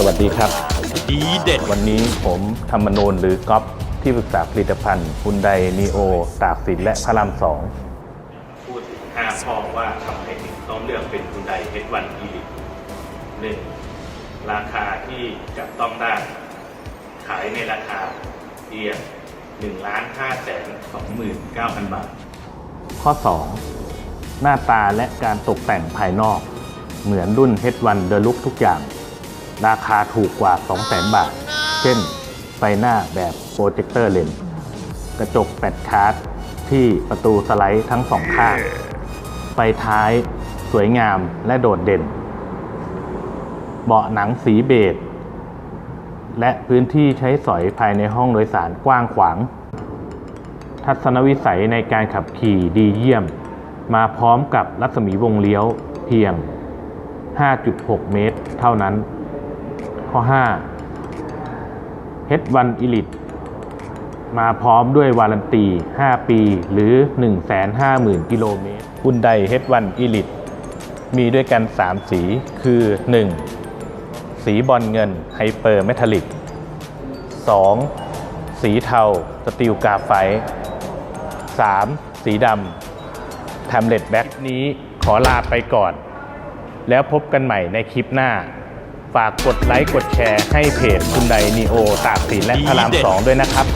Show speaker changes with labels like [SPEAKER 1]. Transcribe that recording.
[SPEAKER 1] สวัสดีครับ
[SPEAKER 2] ดีเด็ด
[SPEAKER 1] วันนี้ผมธรรมนูนหรือก๊อฟที่ปรึกษาผลิตภัณฑ์ฮุนไดนีโอตากสินและพระรามสอง
[SPEAKER 2] พูดถึงห้าข้อว่าทำไมถึงต้องเลือกเป็นคุณไดเฮดวันอีลิหนึ่งราคาที่จับต้องได้ ขายในราคาเพียงหนึ่งล้านห้าแสนสองหมื่นเก้าพันบาท
[SPEAKER 1] ข้อ 2 หน้าตาและการตกแต่งภายนอก เหมือนรุ่น H1 The Look ทุกอย่าง ราคาถูกกว่า 200,000 บาท เช่นไฟหน้าแบบโปรเจคเตอร์เลนกระจกแปดคาร์ดที่ประตูสไลด์ทั้งสองข้าง ไฟท้ายสวยงามและโดดเด่น เบาะหนังสีเบจและพื้นที่ใช้สอยภายในห้องโดยสารกว้างขวาง ทัศนวิสัยในการขับขี่ดีเยี่ยม มาพร้อมกับรัศมีวงเลี้ยวเพียง 5.6 เมตรเท่านั้น ข้อ 5 H1 Elite มาพร้อมด้วยวารันตี 5 ปีหรือ 150,000 กิโลเมตรฮุนได H1 Elite มีด้วยกัน 3 สีคือ 1. สีบอลเงินไฮเปอร์เมทัลลิก 2. สีเทาสตีลกาไฟ 3. สีดำแทมเล็ตแบ็กนี้ขอลาไปก่อน แล้วพบกันใหม่ในคลิปหน้า ฝากกดไลค์กดแชร์ให้เพจคุณไดนีโอตากสินและพระรามสองด้วยนะครับ